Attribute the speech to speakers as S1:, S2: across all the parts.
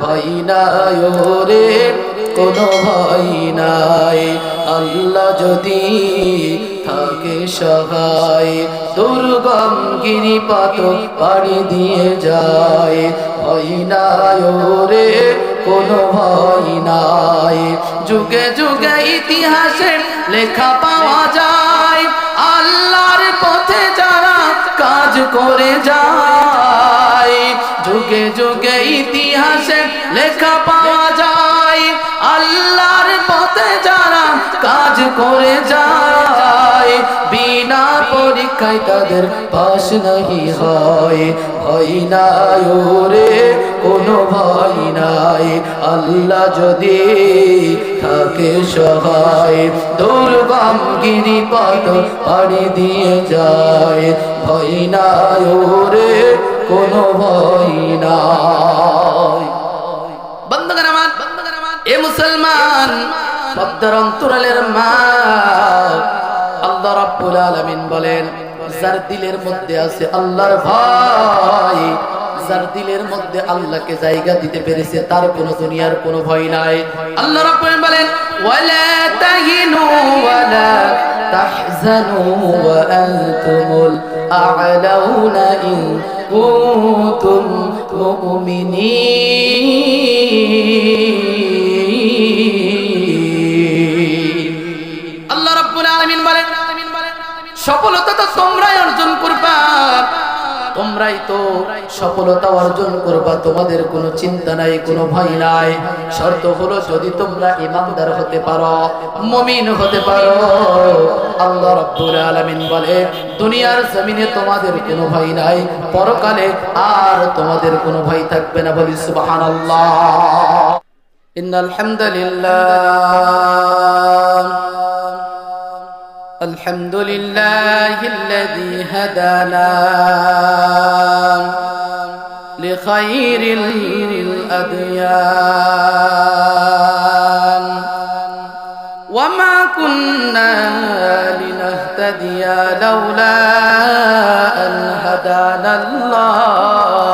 S1: ভয় নাই রে কোনো ভয় নাই। আল্লাহ যদি থাকে সহায় দুর্গম গিরিপাত পাড়ি দিয়ে যায়। ভয় নাই রে কোনো ভয় নাই। যুগে যুগে ইতিহাসে লেখা পাওয়া যায়, আল্লাহর পথে যারা কাজ করে যায়। যুগে যুগে ইতিহাসে লেখা পাওয়া যায়, আল্লাহর পথে যারা কাজ করে যায়, বিনা পরীক্ষায় তাদের পাশ নাহি হয়। ভয় নাই রে কোনো ভয় নাই। আল্লাহ যদি থাকে সহায় দুর্গম গিরিপথ পাড়ি দিয়ে যায়। ভয় নাই রে কোনো ভয় নাই। বন্ধুগণ এ মুসলমান পদ্মার অন্তরালের মা, আল্লাহ রাব্বুল আলামিন বলেন, যার মধ্যে আছে আল্লাহর ভয়, যার মধ্যে আল্লাহকে জায়গা দিতে পেরেছে, তার কোনো দুনিয়ার কোনো ভয় নাই। আল্লাহ বলেন ওয়ালা তাহজানু ওয়া আনতুমুল আ'লাউনা ইন কুনতুম মুমিনিন। আল্লাহ রাব্বুল আলামিন বলেন, সফলতা তো তোমরাই অর্জন করবা। তোমরাই তো সফলতা অর্জন করবা, তোমাদের কোনো চিন্তা নাই, কোনো ভয় নাই। শর্ত হলো যদি তোমরা ইমানদার হতে পারো, মুমিন হতে পারো। আল্লাহ রাব্বুল আলামিন বলে দুনিয়ার জমিনে তোমাদের কোনো ভয় নাই পরকালে আর তোমাদের কোনো ভয় থাকবে না বলি সুবহানাল্লাহ ইন্নাল হামদুলিল্লাহ الحمد لله الذي هدانا لخير الأديان وما كنا لنهتدي لولا أن هدانا الله.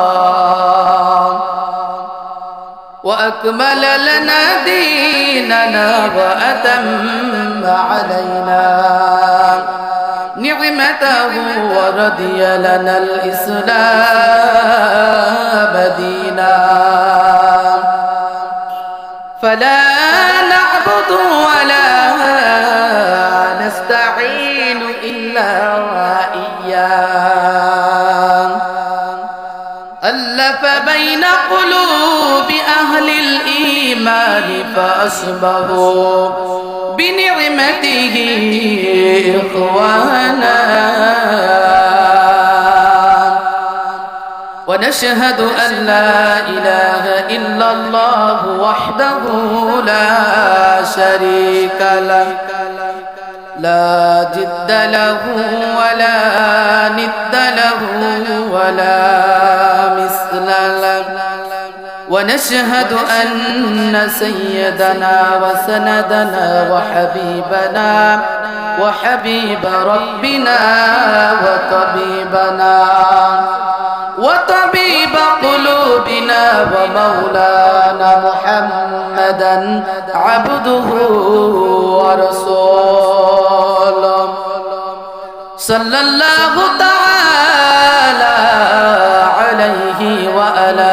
S1: وأكمل لنا ديننا وأتم علينا. نعمته ورضي لنا الإسلام دينا. فلا نعبد ولا نستعين. فأصبحوا بنعمته إخوانا. ونشهد أن لا إله إلا الله وحده لا شريك له. لا جد له ولا ند له ولا ونشهد أن سيدنا وسندنا وحبيبنا وحبيب ربنا وطبيبنا وطبيب قلوبنا ومولانا محمدا عبده ورسوله. صلى الله تعالى عليه وعلى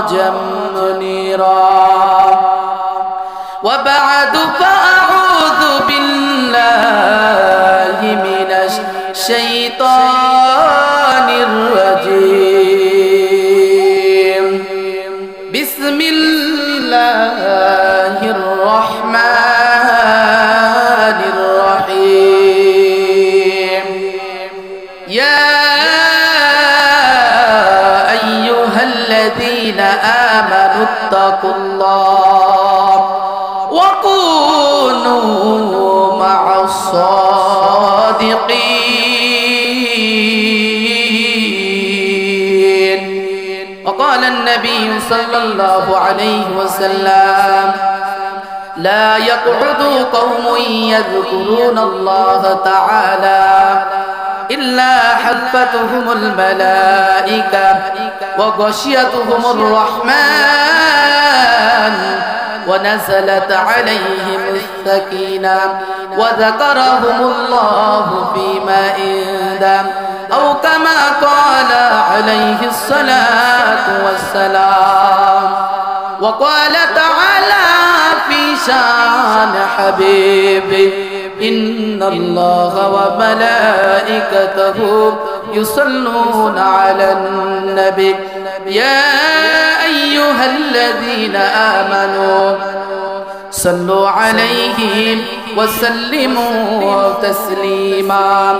S1: وسراجا منيرا وبعد فأعوذ بالله من الشيطان الله عليه وسلم. لا يقعد قوم يذكرون الله تعالى إلا حفتهم الملائكة وغشيتهم الرحمن ونزلت عليهم السكينة وذكرهم الله فيما عنده أو كما قال عليه الصلاة والسلام. وقال تعالى في شان حبيبي إن الله وملائكته يصلون على النبي. يا أيها الذين آمنوا صلوا عليه وسلموا تسليما.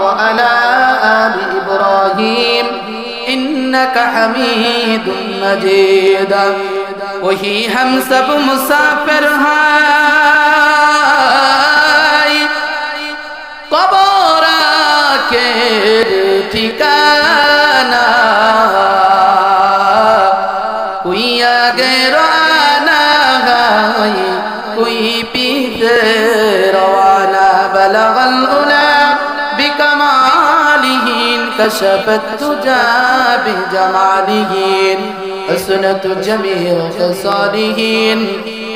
S1: إنك حميد مجيد وہی ہم سب مسافر ہیں قبر کے ঠিকানা কুইয়া গেরা বিকমালিহীন কশফত তুজা বিজমালিহীন حسنة جميع خصالهين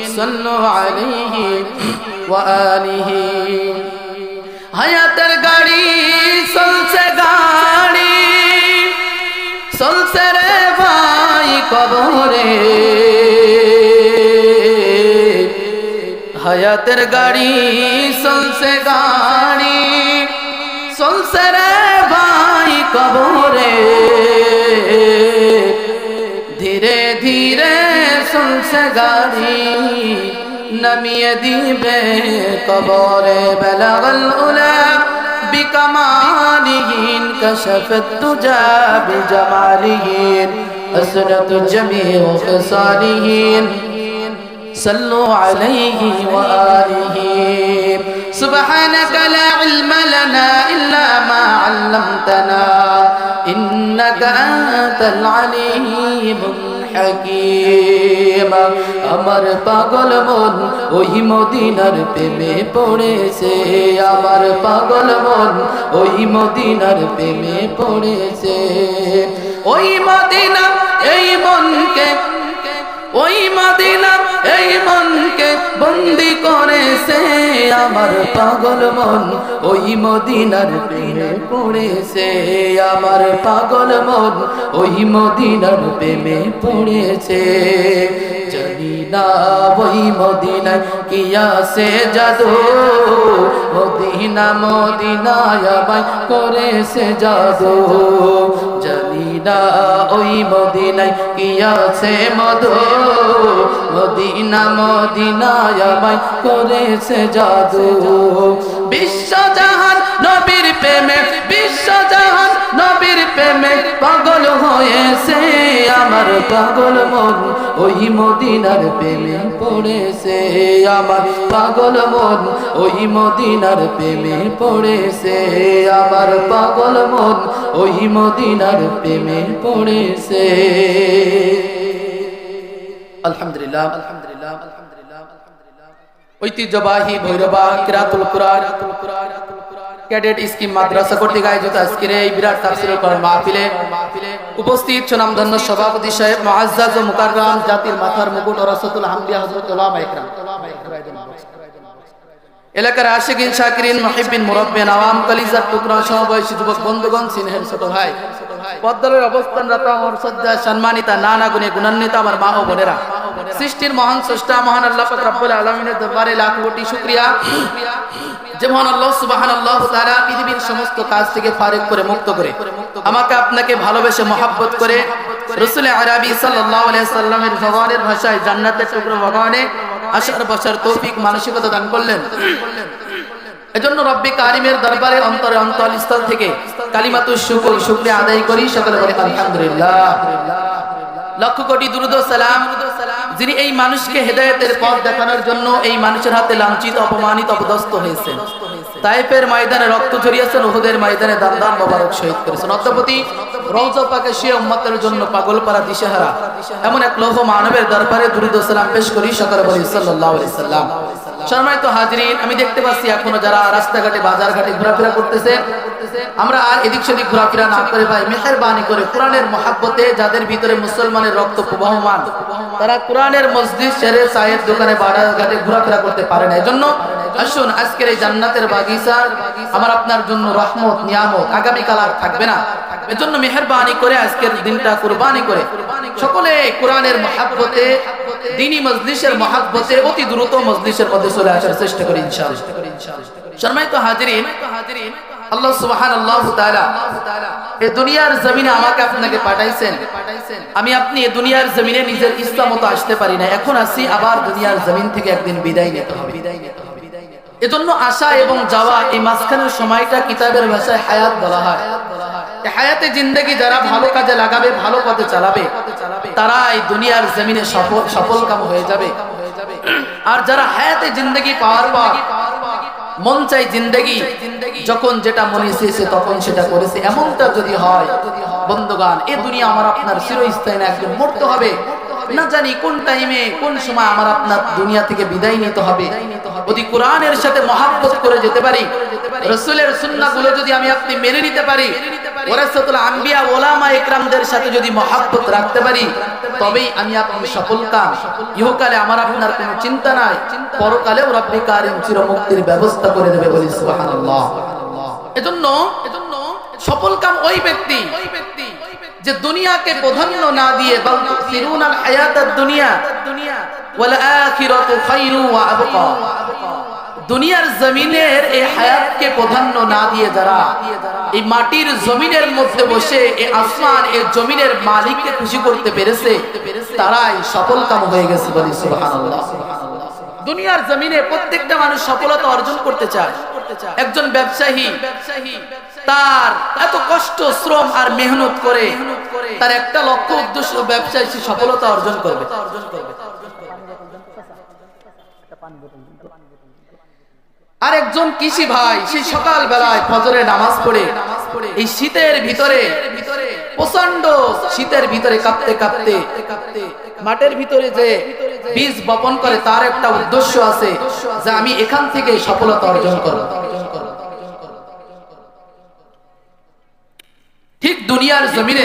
S1: صلوا عليه وآله হায়াতের গাড়ি চলছে গাড়ি চলছে রে ভাই কবরে হায়াতের গাড়ি চলছে গাড়ি চলছে রে कबोरे। धीरे धीरे सुन से गाड़ी नमी दीबे कबोरे बलगल उला। बिकमालीन कशफ तुजा बिजमालियन जमी जमीउ खसालियन सल्लु अलैहि व आलिही سبحانك لا علم لنا إلا ما علمتنا إنك أنت العليم الحكيم আমার পাগল মন ওই মদিনার প্রেমে পড়েছে আমার পাগল মন ওই মদিনার প্রেমে পড়েছে ওই মদিনা এই মনকে ওই মদিনা এই মনকে বন্দি করেছে আমার পাগল মন। ওই মদিনার প্রেমে পড়েছে আমার পাগল মন। ওই মদিনার প্রেমে পড়েছে জানি না ওই মদিনা কি আছে জাদু? মদিনা, মদিনায় আমায় করেছে জাদু। জানি ওই মদিনায় কি আছে মধু। মদিনা, মদিনায় আমায় করেছে জাদু। বিশ্বজাহান নবীর প্রেমে বিশ্বজাহান নবীর প্রেমে পাগল হয়েছে, আমার পাগল মন ওই মদিনার প্রেমে পড়েছে। আমার পাগল মন ওই মদিনার প্রেমে পড়েছে, আমার পাগল মন ওই মদিনার প্রেমে পড়েছে। আলহামদুলিল্লাহ আলহামদুলিল্লাহ আলহামদুলিল্লাহ ঐতিহ্যবাহী ভৈরবা কিরাতুল কুরআন। ক্যাডেট স্কিম মাদ্রাসা কর্তৃক আয়োজিত আজকের এই বিরাট তাফসিরুল কোরআন মাহফিলে উপস্থিত সুনামধন্য সভাপতি সাহেব মুআজ্জাজ ও মুকাররাম, জাতির মাথার মুকুট ও রাসূলুল হামদিয়া হযরত উলামা ইকরাম। এলাকার আশিকিন শাকিরিন মুহিব্বিন মুরাব্বিন, আওয়াম কলিজার টুকরা সহবয়সী যুবক বন্ধুগণ সিনহের ছোট ভাই। পদ্মলের অবস্থানরত আমার শ্রদ্ধা সম্মানিতা নানা গুণে গুণান্বিত আমার মা ও বোনেরা। সৃষ্টির মহান স্রষ্টা মহান আল্লাহ পাক রব্বুল আলামিনের দরবারে লাখ কোটি শুকরিয়া। যে মহান আল্লাহ সুবহান আল্লাহ পৃথিবীর সমস্ত কাজ থেকে ফারিক করে মুক্ত করে। আমাকে আপনাকে ভালোবেসে মহাব্বত করে রসুল আরবি সাল্লামের ভগবানের ভাষায় জান্নাতের টুকরো ভগবানে বসার তৌফিক মানসিকতা দান করলেন। এজন্য রব্বি কারিমের দরবারে অন্তরে অন্তর স্থল থেকে কালিমাতু শুকর শুকরিয়া আদায় করি। সকলে বলে আলহামদুলিল্লাহ। লক্ষ কোটি দুরুদ সালাম যিনি এই মানুষকে হেদায়তের পথ দেখানোর জন্য এই মানুষের হাতে লাঞ্ছিত, অপমানিত, অপদস্থ হয়েছেন। তাইফের ময়দানে রক্ত ঝরিয়েছেন, উহুদের ময়দানে দান দান মোবারক শহীদ করেছেন। অদ্যপতি রৌজপাকে পাকে সে উম্মতের জন্য পাগল পারা দিশেহারা, এমন এক লৌহ মানবের দরবারে দুরুদ সালাম পেশ করি সকাল বলি সাল্লাহ সাল্লাম। সম্মানিত হাজিরিন, আমি দেখতে পাচ্ছি এখনও যারা রাস্তাঘাটে বাজার ঘাটে ঘোরাফেরা করতেছে, আমরা আর এদিক সেদিক ঘোরাফেরা না করে ভাই, মেহেরবানি করে কোরআনের মহাব্বতে, যাদের ভিতরে মুসলমানের রক্ত প্রবাহমান, তারা কোরআনের মসজিদ ছেড়ে চায়ের দোকানে বাজার ঘাটে ঘোরাফেরা করতে পারে না। এজন্য আসুন, আজকের এই জান্নাতের বাগিচা আমার আপনার জন্য রহমত, নিয়ামত, আগামীকাল আর থাকবে না। এজন্য মেহেরবানি করে, আজকের দিনটা কুরবানি করে, সকলে কোরআনের মহাব্বতে দিনী মজলিসের মহাব্বতে অতি দ্রুত মজলিসের মধ্যে চলে আসার চেষ্টা করি ইনশাআল্লাহ। সম্মানিত হাজিরিন জমিনে নিজের আসতে পারি না। এখন আসি আবার দুনিয়ার জমিন থেকে একদিন বিদায় এজন্য আসা এবং যাওয়া এই মাঝখানের সময়টা কিতাবের ভাষায় হায়াত বলা হয়। হায়াতে জিন্দগি যারা ভালো কাজে লাগাবে, ভালো পথে চালাবে, তারা এই দুনিয়ার জমিনে সফল সফল কাম হয়ে যাবে। আর যারা হায়াতে জিন্দগি পাওয়ার পর, মন চাই জিন্দগি, যখন যেটা মনে এসেছে তখন সেটা করেছে। এমনটা যদি হয় বন্ধুগান এ দুনিয়া আমার আপনার চিরস্থায়ী একজন মরতে হবে। না জানি কোন টাইমে কোন সময় আমার আপনার দুনিয়া থেকে বিদায় নিতে হবে। যদি কোরআনের সাথে মহাব্বত করে যেতে পারি, রসুলের সুন্নাহগুলো যদি আমি আপনি মেনে নিতে পারি তবেই আমি ইহকালে আমার চিন্তা নাই। চিরমুক্তির ব্যবস্থা করে দেবে এজন্য এজন্য সফল কাম ওই ব্যক্তি ওই ব্যক্তি। যে দুনিয়াকে প্রাধান্য না দিয়ে, বল তুসিরুনাল হায়াতাদ দুনিয়া, ওয়াল আখিরাতু খায়রু ওয়া আবকা। দুনিয়ার জমিনের এই হায়াতকে প্রাধান্য না দিয়ে যারা, এই মাটির জমিনের মধ্যে বসে, এই আসমান, এই জমিনের মালিককে খুশি করতে পেরেছে, তারাই সফল কাম হয়ে গেছে বলি, সুবহানাল্লাহ। দুনিয়ার জমিনে প্রত্যেকটা মানুষ সফলতা অর্জন করতে চায়। একজন ব্যবসায়ী তার এত কষ্ট, শ্রম আর মেহনত করে তার একটা লক্ষ্য উদ্দেশ্য ব্যবসায় সে সফলতা অর্জন করবে। আর একজন কৃষি ভাই সেই সকাল বেলায় ফজরে নামাজ পড়ে। এই শীতের ভিতরে প্রচণ্ড শীতের ভিতরে কাঁপতে কাঁপতে, মাঠের ভিতরে যে বীজ বপন করে, তার একটা উদ্দেশ্য আছে যে আমি এখান থেকে সফলতা অর্জন করব। ঠিক দুনিয়ার জমিনে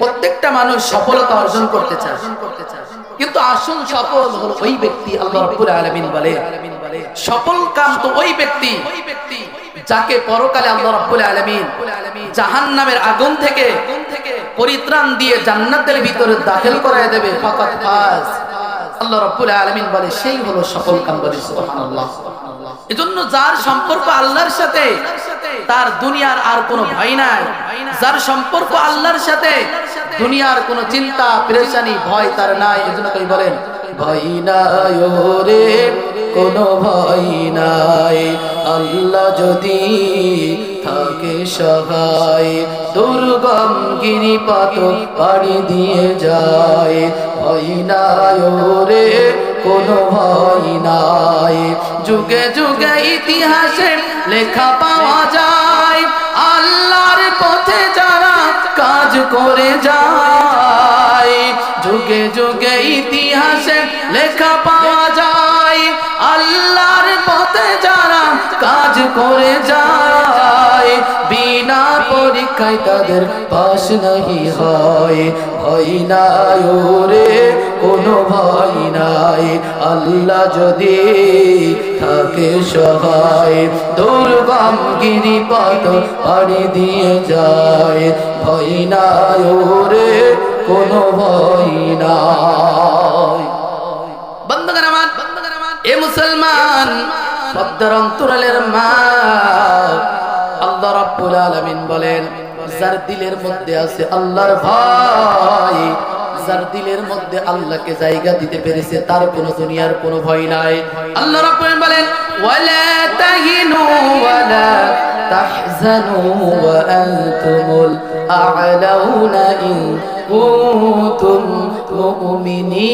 S1: প্রত্যেকটা মানুষ সফলতা অর্জন করতে চায়। কিন্তু আসল সফল হলো ওই ব্যক্তি আল্লাহ আলামিন বলে। সফল কাম তো ওই ব্যক্তি যাকে পরকালে আল্লাহ রাব্বুল আলামিন জাহান্নামের আগুন থেকে পরিত্রাণ দিয়ে জান্নাতের ভিতরে দাখিল করায় দেবে। আল্লাহ আলামিন বলে, সেই হলো সফল কাম বলে এজন্য যার সম্পর্ক আল্লাহর সাথে, তার দুনিয়ার আর কোনো ভয় নাই। যার সম্পর্ক আল্লাহর সাথে, দুনিয়ার কোনো চিন্তা, পেরেশানি, ভয় তার নাই। এজন্য কই বলেন, ভয় নাই রে কোনো ভয় নাই। আল্লাহ যদি থাকে সহায় দুর্গম গিরিপাত পাড়ি দিয়ে যায়। ভয় নাই রে কোনো ভয় নাই। যুগে যুগে ইতিহাসে লেখা পাওয়া যায়, আল্লাহর পথে যারা কাজ করে যায়। যুগে যুগে ইতিহাসে লেখা পাওয়া যায় করে যায়, বিনা পরীক্ষায় তাদের পাশ নাহি হয়। ভয় নাই ওরে, কোনো ভয় নাই। আল্লাহ যদি থাকে সহায় দুর্গম গিরিপথ পাড়ি দিয়ে যায়। ভয় নাই ওরে, কোনো ভয় নাই। বন্ধুগণ আমার, এ মুসলমান পদ্মার অন্তরালের মা। আল্লাহ রাব্বুল আলামিন বলেন, যার দিলের মধ্যে আছে আল্লাহর ভয়, যার দিলের মধ্যে আল্লাহকে জায়গা দিতে পেরেছে, তার কোনো দুনিয়ার কোনো ভয় নাই। আল্লাহ রাব্বুল বলেন, ওয়ালা তাহিনু ওয়ালা তাহজানু ওয়া আনতুমুল আ'লাউনা ইন কুনতুম মুমিনিন।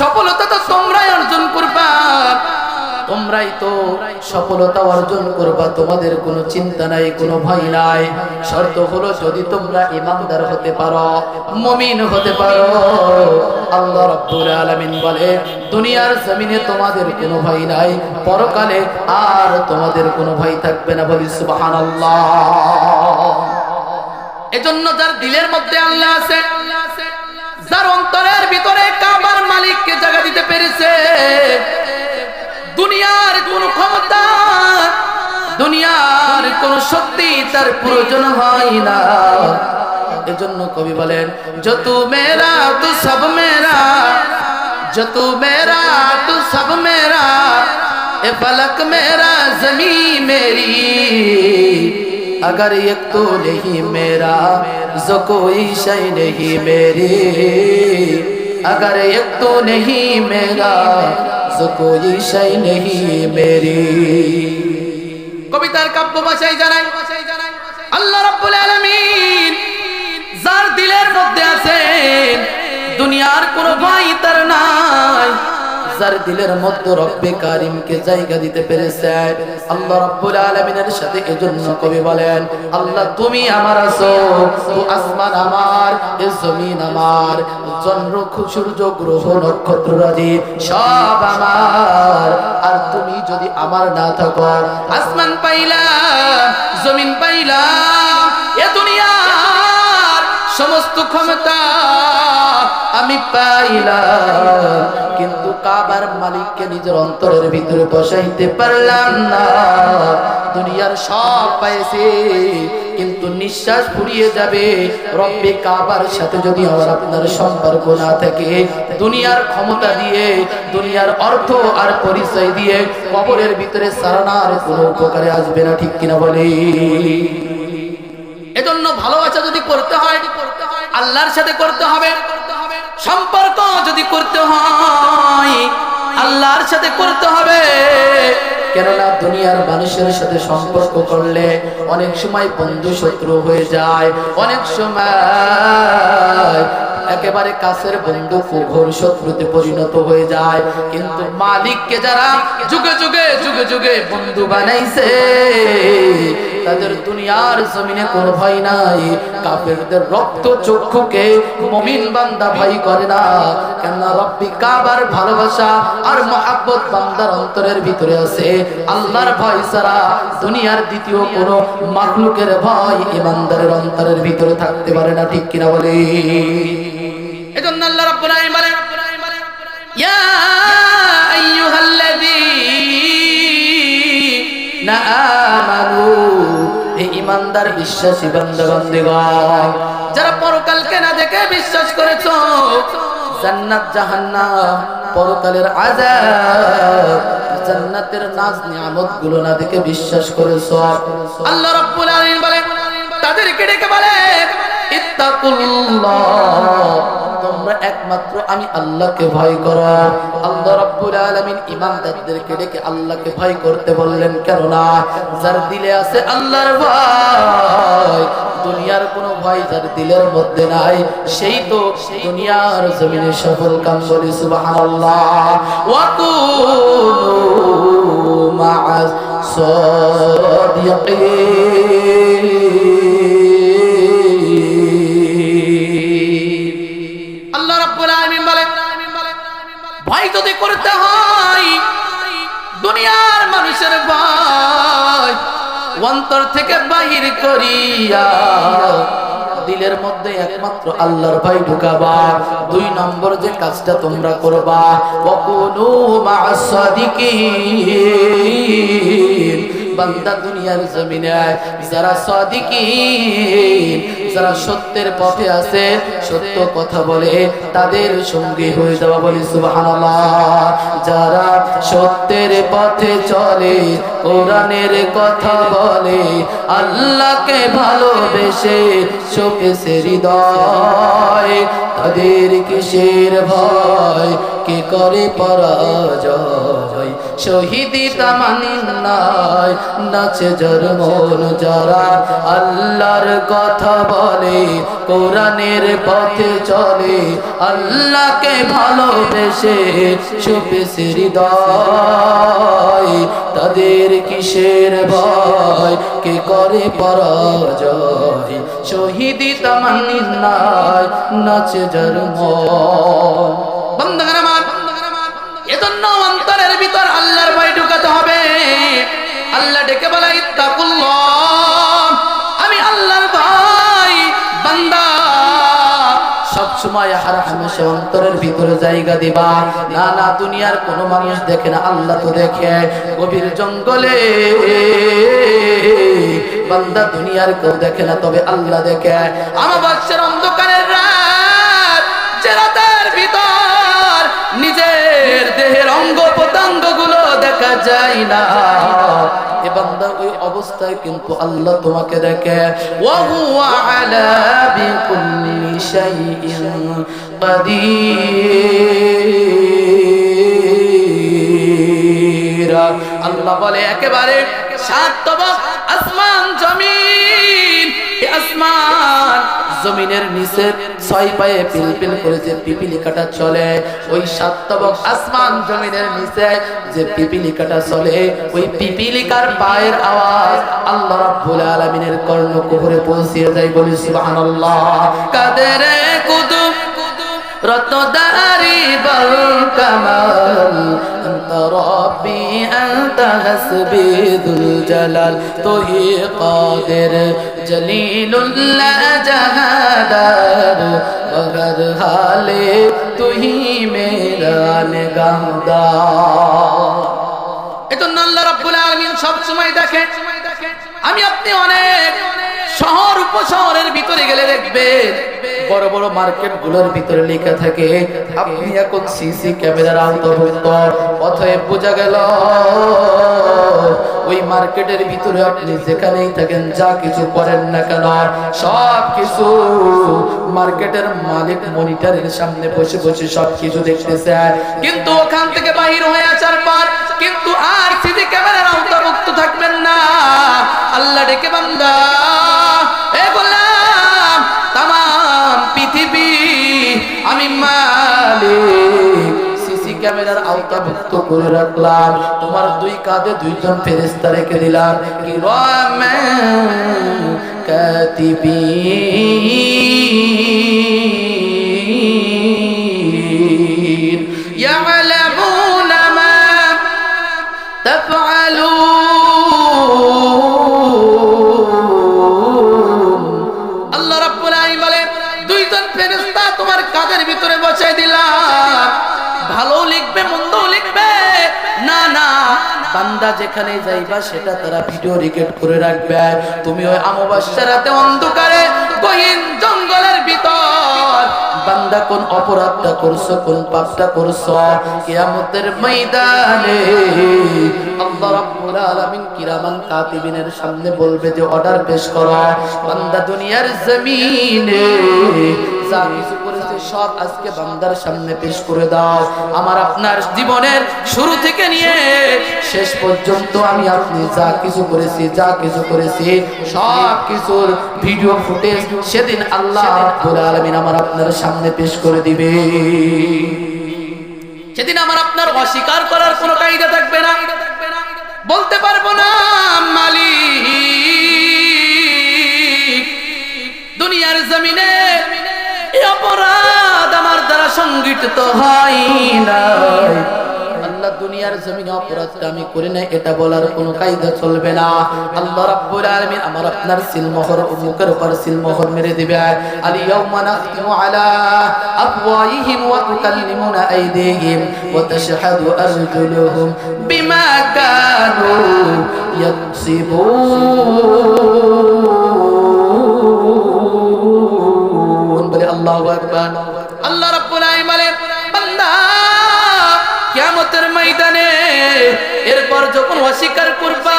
S1: সফলতা তো তোমরাই অর্জন করবা। তোমরাই তো সফলতা অর্জন করবা, তোমাদের কোনো চিন্তা নাই, কোনো ভয় নাই। শর্ত হলো যদি তোমরা ইমানদার হতে পারো, মুমিন হতে পারো, আল্লাহ রাব্বুল আলামিন বলে, দুনিয়ার জমিনে তোমাদের কোনো ভয় নাই, পরকালে আর তোমাদের কোনো ভয় থাকবে না, বলি সুবহানাল্লাহ। এজন্য যার দিলের মধ্যে আল্লাহ আছে যার অন্তরের ভিতরে কাবার মালিককে জায়গা দিতে পেরেছে। দুনিয়ার কোন ক্ষমতা, দুনিয়ার কোন শক্তি তার প্রয়োজন হয় না। এজন্য কবি বলেন, যত মেরা তু সব মেরা যত মেরা তু সব মেরা এ ফলক মেরা জমি মেরি। अगर एक तो नहीं मेरा जो कोई शय नहीं मेरी अगर एक तो नहीं मेरा जो कोई शय नहीं मेरी কবিতার কাব্য ভাষায় জানাই আল্লাহ রাব্বুল আলামিন যার দিলের মধ্যে আছে দুনিয়ার কোনো ভয় তার নাই যার দিলের মধ্যে রব্বে কারিমকে জায়গা দিতে পেরেছে। আল্লাহ রাব্বুল আলামিনের সাথে এজন্য কবি বলেন, আল্লাহ, তুমি আমার আছো, তো আসমান আমার, এ জমিন আমার, চন্দ্র সূর্য, গ্রহ, নক্ষত্র রাজি সব আমার। আর তুমি যদি আমার না থাকো, আসমান পাইলাম, জমিন পাইলাম, এ দুনিয়ার সমস্ত ক্ষমতা আমি পাইলাম, কিন্তু কাবার মালিককে নিজের অন্তরের ভিতরে বসাইতে পারলাম না। দুনিয়ার সব পাইছে, কিন্তু নিঃশ্বাস ফুরিয়ে যাবে। রব্বে কাবার সাথে যদি আমার আপনার সম্পর্ক না থাকে, দুনিয়ার ক্ষমতা দিয়ে, দুনিয়ার অর্থ আর পরিচয় দিয়ে কবরের ভিতরে সারানার কোনো উপকারে আসবে না, ঠিক কিনা বলে? এজন্য ভালোবাসা যদি করতে হয়, আল্লাহর সাথে করতে হবে। সম্পর্ক যদি করতে হয়, আল্লাহর সাথে করতে হবে। কেননা দুনিয়ার মানুষের সাথে সম্পর্ক করলে অনেক সময় বন্ধু শত্রু হয়ে যায়, অনেক সময় একেবারে কাছের বন্ধু ঘোর শত্রুতে পরিণত হয়ে যায়। কিন্তু মালিককে যারা যুগে যুগে যুগে যুগে বন্ধু বানাইছে তাদের দুনিয়ার জমিনে কোনো ভয় নাই। কাফেরদের রক্ত চক্ষুকে মমিন বান্দা ভয় করে না। কেননা রব্বি কাবার ভালোবাসা আর মহাব্বত বান্দার অন্তরের ভিতরে আছে। আল্লাহর ভয় ছাড়া দুনিয়ার দ্বিতীয় কোনো মাখলুকের ভয় ইমানদারের অন্তরের ভিতরে থাকতে পারে না, ঠিক কিনা বলে? এজন্য আল্লাহ রাব্বুল আলামিন ইয়া আইয়ুহাল্লাযীনা আমানু হে ঈমানদার বিশ্বাসী বান্দা বান্দিগণ যারা পরকালকে না দেখে বিশ্বাস করেছ, জান্নাত জাহান্নাম, পরকালের আযাব, জান্নাতের নাজ নিয়ামতগুলো না দেখে বিশ্বাস করেছ। আল্লাহ রাব্বুল আলামিন বলেন, তাদেরকে ডেকে ইত্তাকুল্লাহ একমাত্র আমি আল্লাহকে ভয় করো। আল্লাহ রাব্বুল আলামিন ইমানদারদেরকে ডেকে আল্লাহকে ভয় করতে বললেন কেন না যার দিলে আছে আল্লাহর ভয়, দুনিয়ার কোনো ভয় যার দিলের মধ্যে নাই। সেই তো দুনিয়ার জমিনে সফল কাম বলি সুবহানাল্লাহ ওয়া করতে হয়। দুনিয়ার মানুষের ভয়। অন্তর থেকে বাহির করিয়া দিলের মধ্যে একমাত্র আল্লাহর ভাই ঢুকাবা। দুই নম্বর যে কাজটা তোমরা করবা অকুনু মাসাদিকিন বান্দা দুনিয়ার জমিনে যারা সাদিকিন, যারা সত্যের পথে আছে, সত্য কথা বলে তাদের সঙ্গী হয়ে যাওয়া বলি সুবহানাল্লাহ। যারা সত্যের পথে চলে, কোরআনের কথা বলে, আল্লাহকে ভালোবেসে শোকেছে হৃদয়, তাদের কিসের ভয়? কে করে পরাজয়? শহীদি নাচে যার আল্লাহর কথা বলে, কোরআনের পথে চলে। আল্লাহকে ভালোবেসে হৃদয় তাদের কিসের ভয়? কে করে পরাজয়? শহীদি তামান্নায় নাচে মন। বন্ধগান আমার এজন্য অন্তরের ভিতর আল্লাহর ভয় ঢুকাতে হবে। আল্লাহ ডেকে বলে, ইত্তাকুল্লাহ, আমি আল্লাহর ভয়, বান্দা না না, দুনিয়ার কোনো মানুষ দেখে না, আল্লাহ দেখে। গভীর জঙ্গলে বান্দা দুনিয়ার কেউ দেখে না, তবে আল্লাহ দেখে। আমাবাসের অন্ধকারের রাত যায় না। এ বান্দা ওই অবস্থায় কিন্তু আল্লাহ তোমাকে দেখে ওয়াহুয়া আলা বিকুল্লি শাইইন কাদির। আল্লাহ বলে, একেবারে সাত তবক আসমান জমিন আসমান জমিনের নিচে ছয় পায়ে পিলপিল করে যে পিপিলিকাটা চলে, ওই সাত তবক আসমান জমিনের নিচে যে পিপিলিকাটা চলে, ওই পিপিলিকার পায়ের আওয়াজ আল্লাহ রাব্বুল আলামিনের কর্ণকুহরে পৌঁছিয়ে যায় বলি সুবহানাল্লাহ। কাদের কুতুব রত্নদারি বল কামাল أنت ربي أنت حسبي ذو الجلال তুই قادر جليل لا جهادر مگر حالے তুই মেরা নিগাহদার এজন্য আল্লাহ রাব্বুল আলামিন সব সময় দেখে আমি আপনি অনেক শহর উপশহরের ভিতরে গেলে দেখবে, বড় বড় মার্কেটগুলোর ভিতরে লেখা থাকে, আপনি এখন সিসি ক্যামেরার আওতাভুক্ত। অতএব বোঝা গেল, ওই মার্কেটের ভিতরে আপনি যেখানেই থাকেন, যা কিছু করেন না কেন, সব কিছু মার্কেটের মালিক মনিটরের সামনে বসে বসে সব কিছু দেখতেছে কিন্তু ওখান থেকে বাহির হয়ে আসার পর কিন্তু আর সিসি ক্যামেরার আওতাভুক্ত থাকবেন না। আল্লাহ ডেকে বান্দা। ক্যামেরার করে রাখলাম। তোমার দুই কাঁধে দুইজন ফেরেস্তা রেখে দিলাম। কি বান্দা যেখানে যাইবা, সেটা তারা ভিডিও রেকর্ড করে রাখবে। তুমি ওই অমাবস্যা রাতে অন্ধকারে, গহীন জঙ্গলের ভিতর। বান্দা কোন অপরাধটা করছ, কোন পাপটা করছ? কিয়ামতের ময়দানে আল্লাহ রাব্বুল আলামিন কিরামান কাতিবিনের সামনে বলবে যে অর্ডার পেশ করো। বান্দা দুনিয়ার জমিনে যা কিছু করেছে সব আজকে বান্দার সামনে পেশ করে দাও। আমার আপনার জীবনের শুরু থেকে নিয়ে শেষ পর্যন্ত আমি আপনি যা কিছু করেছি যা কিছু করেছি সব কিছুর ভিডিও ফুটেজ সেদিন আল্লাহ রাব্বুল আলামিন আমার আপনার সামনে পেশ করে দিবে। সেদিন আমার আপনার অস্বীকার করার কোনো কায়দা থাকবে না। বলতে পারব না মালিক দুনিয়ার জমিনে এই অপরাধ আমার দ্বারা সংগঠিত হয় না আল্লাহ দুনিয়ার জমিনে আমি করি না এটা বলার কোনো কায়দা চলবে না। আল্লাহ রাব্বুল আলামিন আমার আপনার সিলমোহর মুখের উপর সিলমোহর মেরে দিবে। আল ইয়াউমা নাখতিমু আলা আফওয়াহিহিম ওয়া তুকাল্লিমুনা আইদিহিম ওয়া তাশহাদু আরজুলুহুম বিমা কানু আল্লাহু আকবার। আল্লাহ রাব্বুল আলামিন বান্দা, কিয়ামতের ময়দানে এরপর যখন অস্বীকার করবা,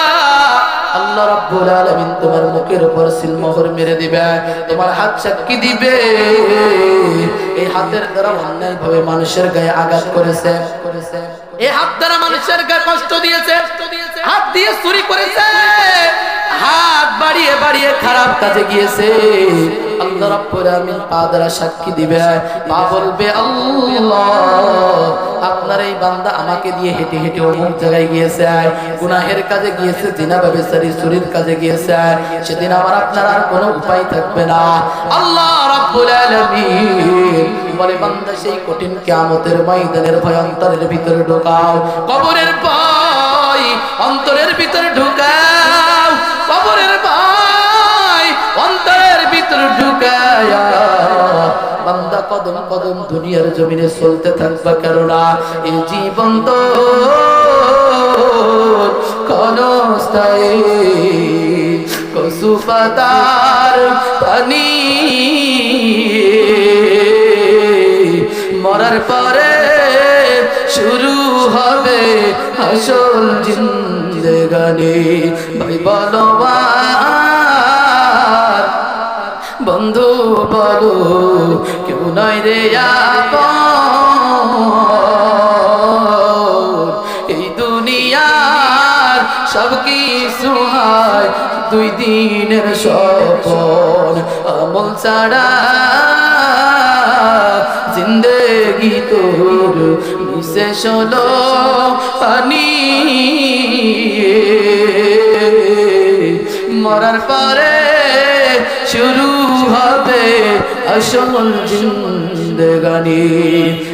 S1: আল্লাহ রাব্বুল আলামিন তোমার মুখের উপর সিলমোহর মেরে দিবে, তোমার হাত সাক্ষী দিবে। এই হাতের দ্বারা অন্যায় ভাবে মানুষের গায়ে আঘাত করেছে। এই হাত দ্বারা মানুষের গায়ে কষ্ট দিয়েছে। হাত দিয়ে চুরি করেছে। হাত বাড়িয়ে বাড়িয়ে খারাপ কাজে গিয়েছে। আল্লাহ রাব্বুল দ্বারা সাক্ষী দিবে। পা বলবে, আল্লাহ, আপনার এই বান্দা আমাকে দিয়ে হেঁটে হেঁটে অমুক জায়গায় গিয়েছে। গুনাহের কাজে গিয়েছে, জিনা ব্যবসারী চুরির কাজে গিয়েছে। সেদিন আমার আপনার আর কোনো উপায় থাকবে না। আল্লাহ রাব্বুল আলামিন বলে, বান্দা, সেই কঠিন কিয়ামতের ময়দানের ভয় অন্তরের ভিতরে ঢোকাও। কবরের ভয় অন্তরের ভিতরে ঢুকাও। কবরের ভয় অন্তরের ভিতরে বান্দা কদম কদম দুনিয়ার জমিনে চলতে থাকবা কেননা এই জীবন তো পাতার পানি। মরার পরে শুরু হবে আসল জিন্দেগানি। ভাই বলো আর বন্ধু বলো, কেউ নয় রে। এই দুনিয়ার সব কিছু হয় দুই দিনের স্বপন আমল ছাড়া জিন্দেগি তোর বিশেষ হলো পানি মরার পরে শুরু হবে আসল জিন্দেগানি।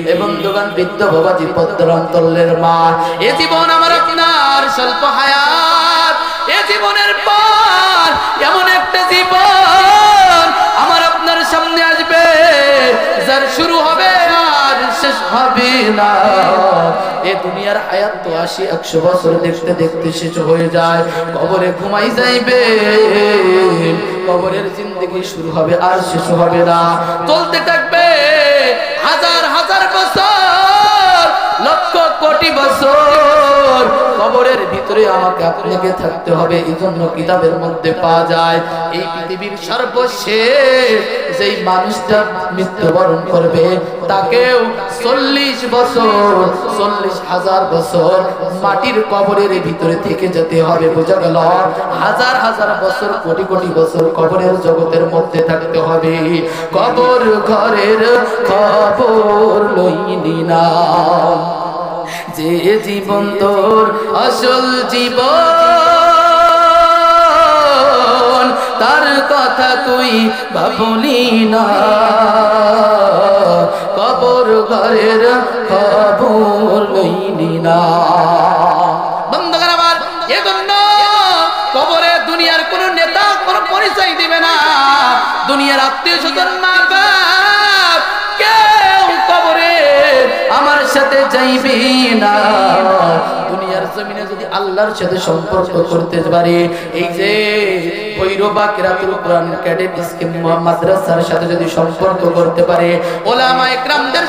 S1: এবং দোকান বৃদ্ধ ভবাজি পদ্মর অন্তরের মা। এ জীবন আমার আপনার স্বল্প হায়াত। এ জীবনের পর এমন একটা জীবন আমার আপনার সামনে আসবে। যার শুরু হবে আর শেষ হবে না। এ দুনিয়ার হায়াত তো আসি একশো বছর দেখতে দেখতে শেষ হয়ে যায়। কবরে ঘুমাই যাইবে, কবরের জিন্দগি শুরু হবে আর শেষ হবে না। চলতে থাকবে হাজার হাজার বছর। কোটি বছর কবরের ভিতরে আমাকে আপনাকে থাকতে হবে এই জন্য কিতাবের মধ্যে পাওয়া যায়, এই পৃথিবীর সর্বশেষ যেই মানুষটা মৃত্যুবরণ করবে, তাকেও চল্লিশ বছর, চল্লিশ হাজার বছর মাটির কবরের ভিতরে থেকে যেতে হবে, বোঝা গেল? হাজার হাজার বছর, কোটি কোটি বছর কবরের জগতের মধ্যে থাকতে হবে। কবর ঘরের খবর লইনি না। যে জীবন তোর আসল জীবন, তার কথা তুই ভাবলি না। কবর ঘরের খবর লইলি না। কবরে দুনিয়ার কোন নেতা, কোন পরিচয় দিবে না। দুনিয়ার আত্মীয় স্বজন মা আমার চাইবি না। দুনিয়ার জমিনে যদি আল্লাহর সাথে সম্পর্ক করতে পারে এই যে ভৈরবা কেরাতুল কোরআন মাদ্রাসার সাথে যদি সম্পর্ক করতে পারে, ওলামা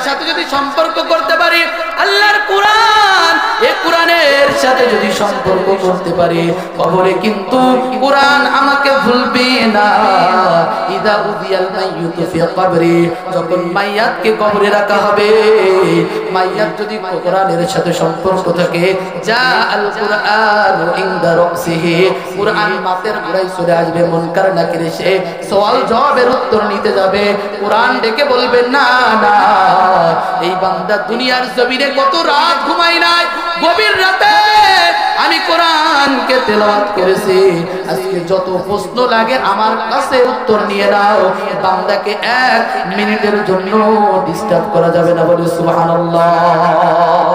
S1: সাথে যদি সম্পর্ক করতে পারে, আল্লাহর কোরআন কোরআনের সাথে যদি সম্পর্ক করতে পারে কবরে কিন্তু কোরআন আমাকে ভুলবে না। ইদা উদিয়াল ফি যখন মাইয়াতকে কবরে রাখা হবে, মাইয়াত যদি কোরআনের সাথে সম্পর্ক থাকে, যা আল কোরআন ইনদা রাসিহি কোরআন মাতের আসবে মুনকার নাকির সে সওয়াল জবাবের উত্তর নিতে যাবে। কোরআন ডেকে বলবে, না না, এই বান্দা দুনিয়ার জমিনে কত রাত ঘুমাই নাই। গভীর রাতে আমি কোরআনকে তেলাওয়াত করেছি। আজকে যত প্রশ্ন লাগে আমার কাছে উত্তর নিয়ে নাও। বান্দাকে এক মিনিটের জন্য ডিস্টার্ব করা যাবে না বলে সুবহানাল্লাহ।